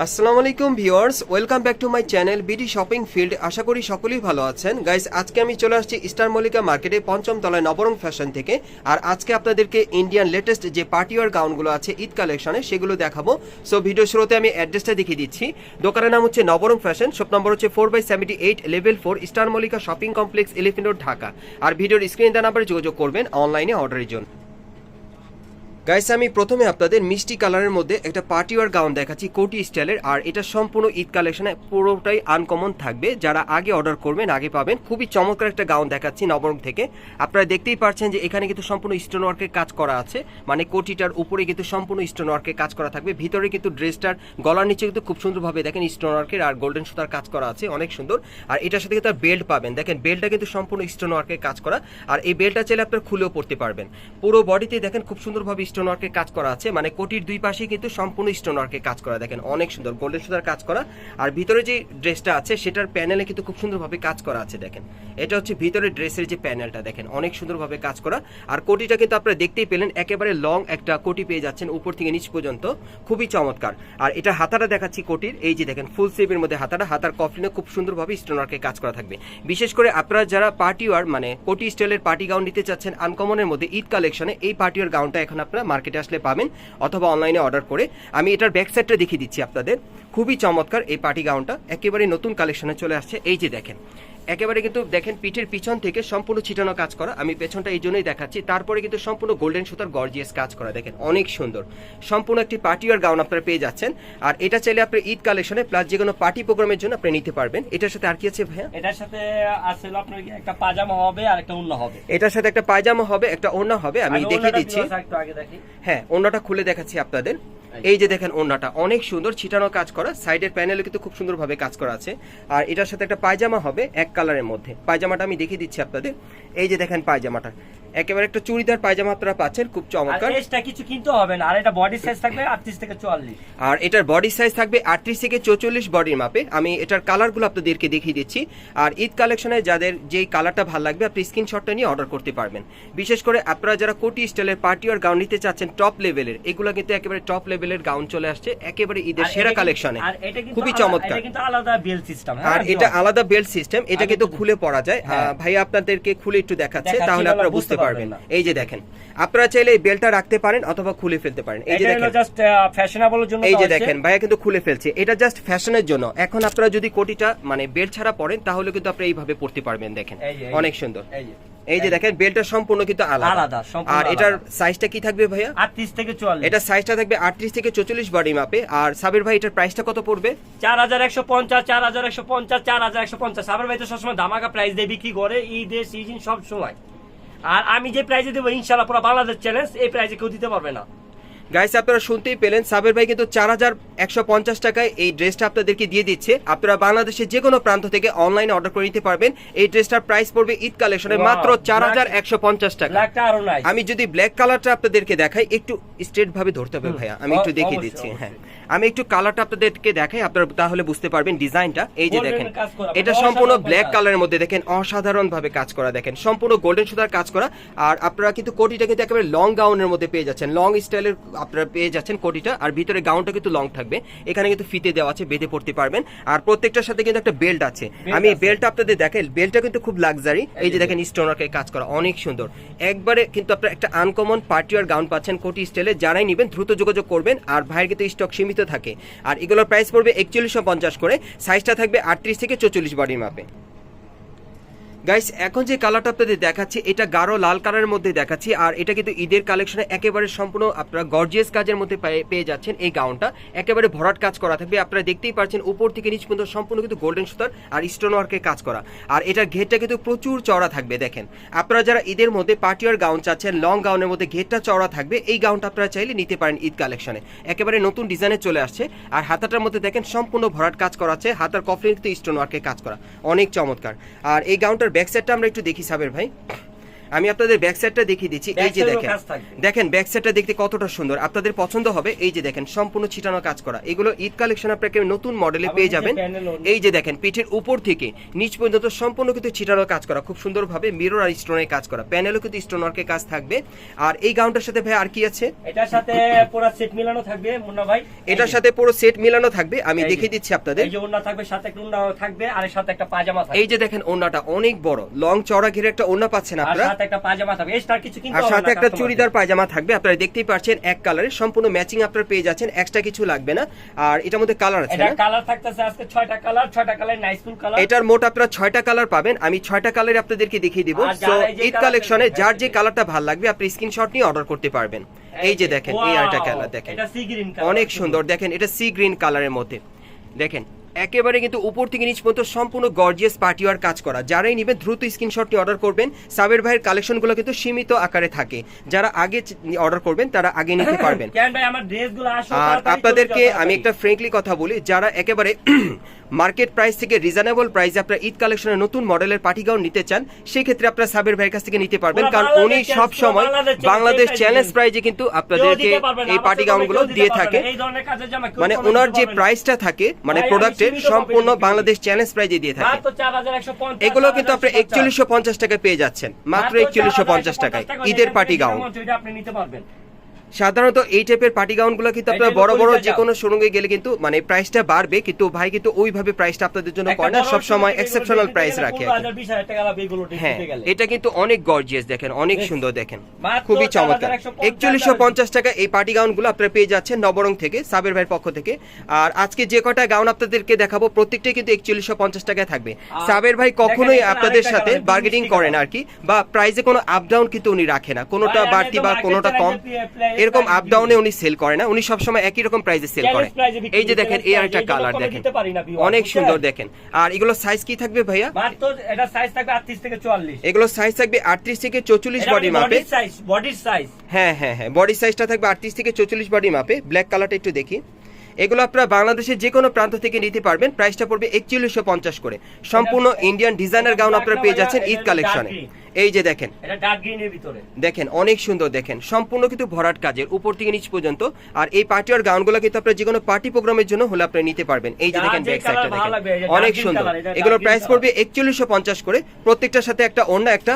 আসসালামু আলাইকুম viewers, welcome back to my channel BD shopping field. আশা করি সকলেই ভালো আছেন। গাইস, আজকে আমি চলে আসছি স্টার মল্লিকা মার্কেটে পঞ্চম তলায় নবরং ফ্যাশন থেকে। আর আজকে আপনাদেরকে ইন্ডিয়ান লেটেস্ট যে পার্টিওয়ার গাউনগুলো আছে ঈদ কালেকশনে, সেগুলো দেখাবো। সো ভিডিও শুরুতে আমি অ্যাড্রেসটা দেখিয়ে দিচ্ছি। দোকানের নাম হচ্ছে নবরং ফ্যাশন, শপ নম্বর হচ্ছে four by seventy eight level four star Mallika shopping complex, elephant road, Dhaka. আর ভিডিওর স্ক্রিন দেওয়া নাম্বারে যোগাযোগ করবেন অনলাইনে অর্ডারের জন্য। গাইস আমি প্রথমে আপনাদের মিষ্টি কালারের মধ্যে একটা পার্টিওয়ার গাউন দেখাচ্ছি কোটি স্টাইলের, আর এটা সম্পূর্ণ ঈদ কালেকশনে পুরোটাই আনকমন থাকবে। যারা আগে অর্ডার করবেন, আগে পাবেন, খুবই চমৎকার একটা গাউন দেখাচ্ছি নবরং থেকে। আপনারা দেখতেই পারছেন যে এখানে কিন্তু সম্পূর্ণ স্টোন ওয়ার্কের কাজ করা আছে। মানে কোটিটার উপরে কিন্তু সম্পূর্ণ স্টোন ওয়ার্কের কাজ করা থাকবে। ভিতরে কিন্তু ড্রেসটার গলার নিচে কিন্তু খুব সুন্দরভাবে দেখেন স্টোন ওয়ার্কের আর গোল্ডেন সুতার কাজ করা আছে, অনেক সুন্দর। আর এটার সাথে কিন্তু বেল্ট পাবেন। দেখেন বেল্টটা কিন্তু সম্পূর্ণ স্টোন ওয়ার্কের কাজ করা। আর এই বেল্টটা চাইলে আপনার খুলেও পড়তে পারবেন। পুরো বডিতে দেখেন খুব সুন্দরভাবে স্টোন ওয়ার্কের কাজ করা আছে মানে কোটির দুই পাশে কিন্তু সম্পূর্ণ স্টোন ওয়ার্কের কাজ করা, দেখেন অনেক সুন্দর, গোল্ডেন সুতার কাজ করা। আর ভিতরে যে ড্রেসটা আছে, সেটার প্যানেলে কিন্তু খুব সুন্দরভাবে কাজ করা আছে, দেখেন। এটা হচ্ছে ভিতরে ড্রেসের যে প্যানেলটা, দেখেন, অনেক সুন্দরভাবে কাজ করা। আর কোটিটা কিন্তু আপনারা দেখতেই পেলেন, একেবারে লং একটা কোটি পেয়ে যাচ্ছেন উপর থেকে নিচ পর্যন্ত, খুবই চমৎকার। আর এটা হাতাটা দেখাচ্ছি কোটির, এই যে দেখেন ফুল স্লিভের মধ্যে হাতাটা, হাতার কফলিনে খুব সুন্দরভাবে স্টোন ওয়ার্কের কাজ করা থাকবে। বিশেষ করে আপনারা যারা পার্টি ওয়ার মানে কোটি স্টাইলের পার্টি গাউন নিতে চাচ্ছেন, আনকমনের মধ্যে ঈদ কালেকশনে, এই পার্টি ওয়ার গাউনটা এখন আপনারা মার্কেটে আসলে পাবেন অথবা অনলাইনে অর্ডার করে। আমি এটার ব্যাক সাইডটা দেখিয়ে দিচ্ছি আপনাদের। খুবই চমৎকার এই পার্টি গাউনটা একেবারে নতুন কালেকশনে চলে আসছে। এই যে দেখেন একেবারে কিন্তু দেখেন পিঠের পিছন থেকে সম্পূর্ণ ছিটানো কাজ করা। আমি পেছনটা এই জন্যই দেখাচ্ছি। তারপরে কিন্তু সম্পূর্ণ গোল্ডেন সুতার গর্জিয়াস কাজ করা। দেখেন অনেক সুন্দর। সম্পূর্ণ একটি পার্টি পার্টিওয়ার গাউন আপনারা পেয়ে যাচ্ছেন। আর এটা চাইলে আপনি ঈদ কালেকশনে প্লাস যে কোনো পার্টি প্রোগ্রামের জন্য আপনি নিতে পারবেন। এটার সাথে আর কি আছে ভাইয়া? এটার সাথে আছে হলো আপনার একটা পাজামা হবে আর একটা উন্না হবে। এটার সাথে একটা পায়জামা হবে একটা ওড়না হবে। আমি দেখিয়ে দিচ্ছি। হ্যাঁ ওড়নাটা খুলে দেখাচ্ছি আপনাদের। এই যে দেখেন ওড়নাটা, অনেক সুন্দর ছিটানো কাজ করা, সাইডের প্যানেলে কিন্তু খুব সুন্দরভাবে কাজ করা আছে। আর এটার সাথে একটা পায়জামা হবে এক কালারের মধ্যে। পায়জামাটা আমি দেখিয়ে দিচ্ছি আপনাদের। এই যে দেখেন পায়জামাটা। একেবারে একটা চুড়িদার পায়জামা আপনারা পাচ্ছেন খুব চমৎকার। এক্সট্রা কিছু কিনতে হবে না আর এটা বডি সাইজ থাকবে 38 থেকে 44 আর এটার বডি সাইজ থাকবে আটত্রিশ থেকে চৌচল্লিশ বডির মাপে আমি এটার কালারগুলো আপনাদেরকে দেখিয়ে দিচ্ছি। আর ঈদ কালেকশনে যাদের যেই কালারটা ভালো লাগবে আপনি স্ক্রিনশটটা নিয়ে অর্ডার করতে পারবেন। বিশেষ করে আপনারা যারা কোটি স্টাইলের পার্টি আর গাউন নিতে চাচ্ছেন টপ লেভেলের এগুলো কিন্তু একেবারে টপ লেভেলের গাউন চলে আসছে। একেবারে ঈদের সেরা কালেকশনে আর এটা কিন্তু খুবই চমৎকার। কিন্তু আলাদা বেল সিস্টেম আর এটা আলাদা বেল্ট সিস্টেম এটা কিন্তু তো- খুলে পড়া যায়। হ্যাঁ। ভাই আপনাদেরকে খুলে একটু দেখাচ্ছে তাহলে আপনারা বুঝতে বুঝতে পারবেন। এই যে দেখেন আপনারা চাইলে এই বেল্টটা রাখতে পারেন অথবা খুলে ফেলতে পারেন। এই যে দেখেন। জাস্ট ফ্যাশনেবলের জন্য এই যে দেখেন ভাইয়া কিন্তু খুলে ফেলছে। এটা জাস্ট ফ্যাশনের জন্য। এখন আপনারা যদি কোটিটা মানে বেল্ট ছাড়া পরেন তাহলে কিন্তু আপনি এইভাবে পড়তে পারবেন দেখেন। অনেক সুন্দর। এই যে। এই যে দেখেন বেল্টটা সম্পূর্ণ কিন্তু আলাদা। আর এটার সাইজটা কি থাকবে ভাইয়া? 38 থেকে 44 এটা সাইজটা থাকবে আটত্রিশ থেকে চৌচল্লিশ বডি মাপে আর সাবির ভাই এটার প্রাইসটা কত পড়বে? 4150 4150 4150 সাবার ভাই তো সবসময় ধামাকা প্রাইস দিয়ে বিক্রি করে। ঈদের সিজন সব সময়। আর আমি যে প্রাইজে দেবো, ইনশাল্লাহ পুরো বাংলাদেশ চ্যালেঞ্জ এই প্রাইজে কেউ দিতে পারবে না। গাইস আপনারা শুনতেই পেলেন সাবের ভাই কিন্তু চার হাজার একশো পঞ্চাশ টাকায় এই ড্রেসটা আপনাদেরকে দিয়ে দিচ্ছে। আপনারা বাংলাদেশের যে কোনো প্রান্ত থেকে অনলাইনে অর্ডার করে নিতে পারবেন। এই ড্রেসটার প্রাইস পড়বে ঈদ কালেকশনে মাত্র চার হাজার একশো পঞ্চাশ টাকা। আমি যদি ব্ল্যাক কালারটা আপনাদেরকে দেখাই একটু স্ট্রেট ভাবে ধরতে হবে ভাইয়া। আমি একটু দেখিয়ে দিচ্ছি হ্যাঁ। আমি একটু কালারটা আপনাদেরকে দেখাই আপনারা তাহলে বুঝতে পারবেন ডিজাইনটা এই যে দেখেন এটা মানে সম্পূর্ণ ব্ল্যাক কালারের মধ্যে দেখেন অসাধারণ ভাবে কাজ করা দেখেন। সম্পূর্ণ গোল্ডেন সুতার কাজ করা। আর আপনারা কিন্তু কোটিটা কিন্তু একেবারে লং গাউনের মধ্যে পেয়ে যাচ্ছেন। লং স্টাইলের আপনারা পেয়ে যাচ্ছেন কোটিটা আর ভিতরে গাউনটা কিন্তু লং থাকবে। এখানে কিন্তু ফিতে দেওয়া আছে বেঁধে পড়তে পারবেন। আর প্রত্যেকটার সাথে কিন্তু একটা বেল্ট আছে। আমি আছে। বেল্টটা আপনাদের দেখেন বেল্টটা কিন্তু খুব লাক্সারি এই যে দেখেন স্টোনারকে কাজ করা অনেক সুন্দর। একবারে কিন্তু আপনারা একটা আনকমন পার্টি আর গাউন পাচ্ছেন কোটি স্টাইলে যারাই নেবেন দ্রুত যোগাযোগ করবেন আর ভাইয়ের কিন্তু স্টক সীমিত থাকে। আর এগুলোর প্রাইস পড়বে একচল্লিশশো পঞ্চাশ করে। সাইজটা থাকবে আটত্রিশ থেকে চৌচল্লিশ বডির মাপে গাইস এখন যে কালারটা আপনাদের দেখাচ্ছি, এটা গাঢ় লাল কালারের মধ্যে দেখাচ্ছি, আর এটা কিন্তু ঈদের কালেকশনে একেবারে সম্পূর্ণ আপনারা গর্জিয়াস কাজের মধ্যে পেয়ে- যাচ্ছেন এই গাউনটা একেবারে ভরাট কাজ করা থাকবে। আপনারা দেখতেই পাচ্ছেন, উপর থেকে নিচ পর্যন্ত সম্পূর্ণ কিন্তু গোল্ডেন সুতার আর স্টোন ওয়ার্কের কাজ করা। আর এটার ঘেরটা কিন্তু প্রচুর চওড়া থাকবে, দেখেন। আপনারা যারা ঈদের মধ্যে পার্টিয়ার গাউন চাচ্ছেন লং গাউনের মধ্যে ঘেরটা চওড়া থাকবে, এই গাউনটা আপনারা চাইলে নিতে পারেন ঈদ কালেকশনে একেবারে নতুন ডিজাইনে চলে আসছে। আর হাতাটার মধ্যে দেখেন, সম্পূর্ণ ভরাট কাজ করা আছে। হাতার কফলিন কিন্তু স্টোন ওয়ার্কের কাজ করা। অনেক চমৎকার। আর এই গাউনটার ব্যাক সাইডটা আমরা একটু দেখি সাবের ভাই। আমি আপনাদের ব্যাক সাইডটা দেখিয়ে দিচ্ছি এই যে দেখেন। দেখেন ব্যাক সাইডটা দেখতে কতটা সুন্দর। আপনাদের পছন্দ হবে এই যে দেখেন সম্পূর্ণ ছিটানো কাজ করা। এগুলো ঈদ কালেকশন আপনাকে নতুন মডেলে পেয়ে যাবেন। এই যে দেখেন পিঠের উপর থেকে নিচ পর্যন্ত সম্পূর্ণ কিন্তু ছিটানো কাজ করা। খুব সুন্দরভাবে মিরর আর স্টোনের কাজ করা। প্যানেলও কিন্তু স্টোন ওয়ার্কের কাজ থাকবে। আর এই গাউনটার সাথে ভাই আর কি আছে? এটার সাথে পুরো সেট মিলানো থাকবে মুন্না ভাই। এটার সাথে পুরো সেট মিলানো থাকবে। আমি দেখিয়ে দিচ্ছি আপনাদের। এই যে ওন্না থাকবে সাথে একটা ওন্না থাকবে আর এর সাথে একটা পাজামা থাকবে। এই যে দেখেন ওড়নাটা অনেক বড়। লং চড়া ঘিরে একটা ওড়না পাচ্ছেন আপনারা। সাথে একটা পাজামা থাকবে। এক্সট্রা কিছু কিনতে হবে সাথে একটা চুড়িদার পায়জামা থাকবে। আপনারা দেখতেই পাচ্ছেন এক কালারের সম্পূর্ণ ম্যাচিং আপনারা পেয়ে যাচ্ছেন এক্সট্রা কিছু লাগবে না। আর এটার মধ্যে কালার আছে এটা কালার থাকতেছে আজকে ছয়টা কালার ছয়টা কালার নাইস ফুল কালার এটার মোট আপনারা ছয়টা কালার পাবেন। আমি ছয়টা কালার আপনাদেরকে দেখিয়ে দিব। তো এই ঈদ কালেকশনে যার যে কালারটা ভালো লাগবে আপনি স্ক্রিনশট নিয়ে অর্ডার করতে পারবেন। এই যে দেখেন এই আরেকটা কালার দেখেন। অনেক সুন্দর। দেখেন এটা সি গ্রিন কালারের মধ্যে। দেখেন একেবারে কিন্তু উপর থেকে নিচ পর্যন্ত সম্পূর্ণ গর্জিয়াস পার্টিওয়ার কাজ করা। যারাই নেবেন দ্রুত স্ক্রিনশটটি অর্ডার করবেন। সাবের ভাইয়ের কালেকশনগুলো কিন্তু সীমিত আকারে থাকে। যারা আগে অর্ডার করবেন তারা আগে নিতে পারবেন। আর আপনাদেরকে আমি একটা ফ্রেঙ্কলি কথা বলি যারা একেবারে মার্কেট প্রাইস থেকে রিজনেবল প্রাইসে আপনারা ঈদ কালেকশনের নতুন মডেলের পার্টি গাউন নিতে চান সেই ক্ষেত্রে আপনারা সাবের ভাইয়ের কাছ থেকে নিতে পারবেন। কারণ উনি সব সময় বাংলাদেশ চ্যালেঞ্জ। প্রাইজে কিন্তু আপনাদেরকে এই আমার পার্টি গাউনগুলো দিয়ে থাকে না। এই ধরনের কাজের জামা কেউ মানে ওনার যে প্রাইসটা থাকে মানে ভাই, আমি সম্পূর্ণ বাংলাদেশ চ্যালেঞ্জ প্রাইজে দিয়ে থাকে। এগুলো কিন্তু আপনি একচল্লিশশো পঞ্চাশ টাকায় পেয়ে যাচ্ছেন। মাত্র একচল্লিশশো পঞ্চাশ টাকায়। ঈদের পার্টি গাউন। আপনি নিতে পারবেন। সাধারণত এই টাইপের পার্টি গাউনগুলো কিন্তু আপনারা বড় বড় যে গাউন। কোনো শোরুমে গেলে কিন্তু মানে প্রাইসটা বাড়বে কিন্তু ভাই কিন্তু ওইভাবে প্রাইসটা আপনাদের জন্য করে না। সব সময় এক্সেপশনাল প্রাইস রাখে গেলে আর কি। 15,000, 20,000 টাকা লাগবে এগুলো হ্যাঁ এটা কিন্তু অনেক গর্জিয়াস দেখেন অনেক সুন্দর দেখেন। খুবই চমৎকার। একচল্লিশশো পঞ্চাশ টাকা এই পার্টি গাউনগুলো আপনারা পেয়ে যাচ্ছেন নবরং থেকে সাবের ভাইয়ের পক্ষ থেকে। আর আজকে যে কটা গাউন আপনাদেরকে দেখাবো প্রত্যেকটাই কিন্তু একচল্লিশশো পঞ্চাশ টাকায় থাকবে। সাবের ভাই কখনোই আপনাদের সাথে বার্গেনিং দুই করেন আর কি বা প্রাইসে কোনো আপ ডাউন কিন্তু উনি রাখে না। কোনোটা বাড়তি বা কোনোটা কম। এরকম আপ ডাউনে উনি সেল করে না উনি সবসময় একই রকম প্রাইসে সেল করে। এই যে দেখেন এই আরেকটা কালার দেখেন। অনেক সুন্দর দেখেন। আর এগুলো সাইজ কি থাকবে ভাইয়া? মাত্র এটা সাইজ থাকবে 38 থেকে 44 এগুলো সাইজ থাকবে আটত্রিশ থেকে চৌচল্লিশ বডি মাপে বডি সাইজ বডির সাইজ হ্যাঁ হ্যাঁ হ্যাঁ বডি সাইজটা থাকবে আটত্রিশ থেকে চৌচল্লিশ বডি মাপে ব্ল্যাক কালারটা একটু দেখি। এগুলো আপনারা বাংলাদেশের যে কোনো প্রান্ত থেকে নিতে পারবেন। প্রাইসটা পড়বে একচল্লিশশো পঞ্চাশ করে। সম্পূর্ণ ইন্ডিয়ান ডিজাইনার গাউন আপনারা পেয়ে যাচ্ছেন ঈদ কালেকশনে। এই যে দেখেন। দেখেন অনেক সুন্দর দেখেন। সম্পূর্ণ কিন্তু ভরাট কাজের উপর থেকে নিচ পর্যন্ত। আর এই পার্টি আর গাউনগুলো কিন্তু আপনারা যে কোনো পার্টি প্রোগ্রামের জন্য হলে আপনি নিতে পারবেন। এই যে দেখেন ব্যাক সাইডটা দেখেন। অনেক সুন্দর। এগুলোর প্রাইস পড়বে একচল্লিশশো পঞ্চাশ করে। প্রত্যেকটার সাথে একটা অন্য একটা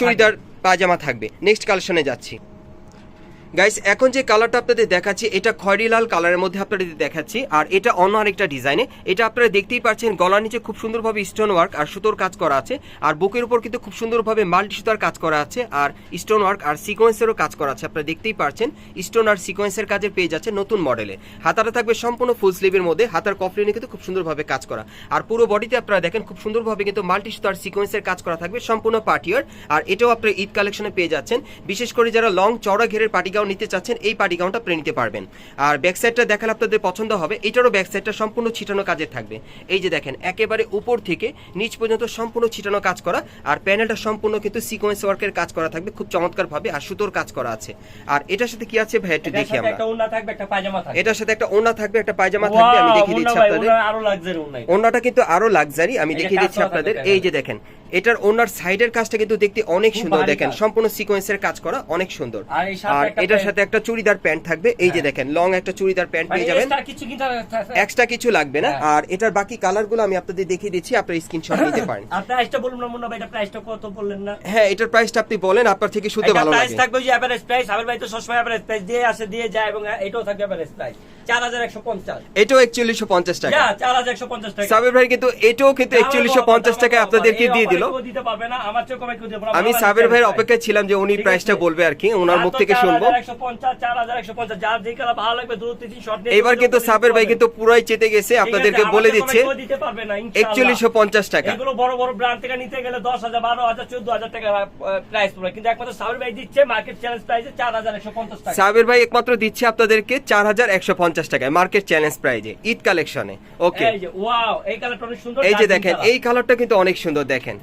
চুড়িদার পায়জামা থাকবে। নেক্সট কালেকশনে যাচ্ছি। গাইস এখন যে কালারটা আপনাদের দেখাচ্ছি, এটা খয়রি লাল কালারের মধ্যে আপনাদের দেখাচ্ছি, আর এটা অন্য আরেকটা ডিজাইনে এটা আপনারা দেখতেই পাচ্ছেন, গলার নিচে খুব সুন্দরভাবে স্টোন ওয়ার্ক আর সুতোর কাজ করা আছে, আর বুকের উপর কিন্তু খুব সুন্দরভাবে মাল্টি সুতার কাজ করা আছে, আর স্টোন ওয়ার্ক আর সিকোয়েন্সেরও কাজ করা আছে, আপনারা দেখতেই পাচ্ছেন। স্টোন আর সিকোয়েন্সের কাজের পেয়ে যাচ্ছে নতুন মডেলে হাতাটা থাকবে সম্পূর্ণ ফুল স্লিভের মধ্যে, হাতার কফলিনে কিন্তু খুব সুন্দরভাবে কাজ করা। আর পুরো বডিতে আপনারা দেখেন, খুব সুন্দরভাবে কিন্তু মাল্টি সুতার সিকোয়েন্সের কাজ করা থাকবে, সম্পূর্ণ পার্টিয়ার আর এটাও আপনারা ঈদ কালেকশনে পেয়ে যাচ্ছেন। বিশেষ করে যারা লং চড়া ঘেরের পার্টি গাউন নিতে চাচ্ছেন এই পার্টি গাউনটা নিতে পারবেন। আর ব্যাক সাইডটা দেখালে আপনাদের পছন্দ হবে এটারও ব্যাক সাইডটা সম্পূর্ণ ছিটানো কাজের থাকবে। এই যে দেখেন একেবারে উপর থেকে নিচ পর্যন্ত সম্পূর্ণ ছিটানো কাজ করা আর প্যানেলটা সম্পূর্ণ কিন্তু সিকোয়েন্স ওয়ার্কের কাজ করা থাকবে খুব চমৎকার ভাবে আর সুতোর কাজ করা আছে। আর এটার সাথে কি আছে ভাই একটু দেখি আমরা। এটার সাথে একটা ওড়না থাকবে একটা পায়জামা থাকবে আমি দেখিয়ে দিচ্ছি আপনাদের। ওড়নাটা কিন্তু আরও লাক্সারি আমি দেখিয়ে দিচ্ছি আপনাদের। এই যে দেখেন এটার ওনার সাইডের কাজটা কিন্তু দেখতে অনেক সুন্দর দেখেন। সম্পূর্ণ সিকোয়েন্সের কাজ করা অনেক সুন্দর। আর এটার সাথে একটা চুড়িদার প্যান্ট থাকবে। এই যে হ্যাঁ। দেখেন লং একটা চুড়িদার প্যান্ট মানে পেয়ে যাবেন। কিছু এক্সট্রা কিছু লাগবে না। হ্যাঁ। আর এটার বাকি কালারগুলো আমি আপনাদের দেখিয়ে দিচ্ছি আপনারা স্ক্রিনশট নিতে পারেন। প্রাইসটা বলুন না মুন্না ভাই এটা প্রাইসটা কত বললেন না? হ্যাঁ এটার প্রাইসটা আপনি বলেন আপনার থেকে শুনতে ভালো প্রাইস লাগে। থাকবে যে এভারেজ প্রাইস আমার ভাই তো সবসময় এভারেজ প্রাইস দিয়ে আসে দিয়ে যায় এবং এটাও থাকবে এভারেজ প্রাইস এটাও একচল্লিশশো পঞ্চাশ টাকা। সাবির ভাই কিন্তু এটাও কিন্তু একচল্লিশশো পঞ্চাশ আপনাদেরকে দিয়ে দিল। আমি সাবির ভাইয়ের অপেক্ষায় ছিলাম যে উনি প্রাইসটা বলবে আর কি ওনার মুখ থেকে শুনব। 4150, 4150, যার যে কালার ভালো লাগবে দ্রুত তিন shot নিয়ে এবার কিন্তু সাবের ভাই কিন্তু পুরাই চেতে গেছে আপনাদেরকে বলে দিচ্ছে। একচল্লিশশো পঞ্চাশ টাকা। এগুলো বড় বড় ব্র্যান্ড থেকে নিতে গেলে দশ হাজার বারো হাজার চোদ্দ হাজার টাকা প্রাইস পড়বে। কিন্তু একমাত্র সাবির ভাই দিচ্ছে মার্কেট চ্যালেঞ্জ প্রাইসে চার হাজার একশো পঞ্চাশ টাকা। সাবের ভাই একমাত্র দিচ্ছে আপনাদেরকে চার হাজার একশো পঞ্চাশ পঞ্চাশ টাকায় মার্কেট চ্যালেঞ্জ প্রাইজে ঈদ কালেকশনে ওকে এই যে দেখেন এই কালারটা কিন্তু অনেক সুন্দর দেখেন।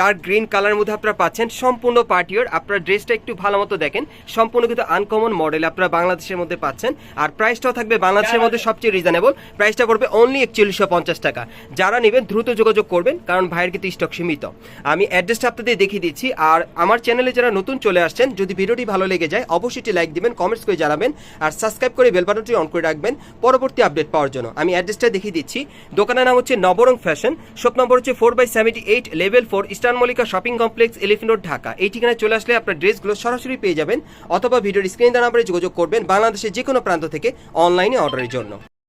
ডার্ক গ্রিন কালার মধ্যে আপনারা পাচ্ছেন সম্পূর্ণ পার্টিওর আপনার ড্রেসটা একটু ভালো মতো দেখেন। সম্পূর্ণ কিন্তু আনকমন মডেল আপনারা বাংলাদেশের মধ্যে পাচ্ছেন। আর প্রাইসটাও থাকবে বাংলাদেশের মধ্যে সবচেয়ে রিজনেবল প্রাইসটা পড়বে অনলি একচল্লিশশো পঞ্চাশ টাকা। যারা নেবেন দ্রুত যোগাযোগ করবেন কারণ ভাইয়ের কিন্তু স্টক সীমিত। আমি অ্যাড্রেসটা আপনাদের দেখিয়ে দিচ্ছি। আর আমার চ্যানেলে যারা নতুন চলে আসছেন যদি ভিডিওটি ভালো লেগে যায় অবশ্যই লাইক দিবেন কমেন্টস করে জানাবেন। আর সাবস্ক্রাইব করে বেল বাটনটি অন করে রাখবেন পরবর্তী আপডেট পাওয়ার জন্য। আমি অ্যাড্রেসটা দেখিয়ে দিচ্ছি। দোকানের নাম হচ্ছে নবরং ফ্যাশন। শপ নম্বর হচ্ছে four by seventy eight level four eastern Mallika shopping complex elephant road Dhaka. এই ঠিকানায় চলে আসলে আপনার ড্রেসগুলো সরাসরি পেয়ে যাবেন অথবা ভিডিওর স্ক্রিন দ্বারা নাম্বারে যোগাযোগ করবেন বাংলাদেশের যে কোনো প্রান্ত থেকে অনলাইনে অর্ডারের জন্য।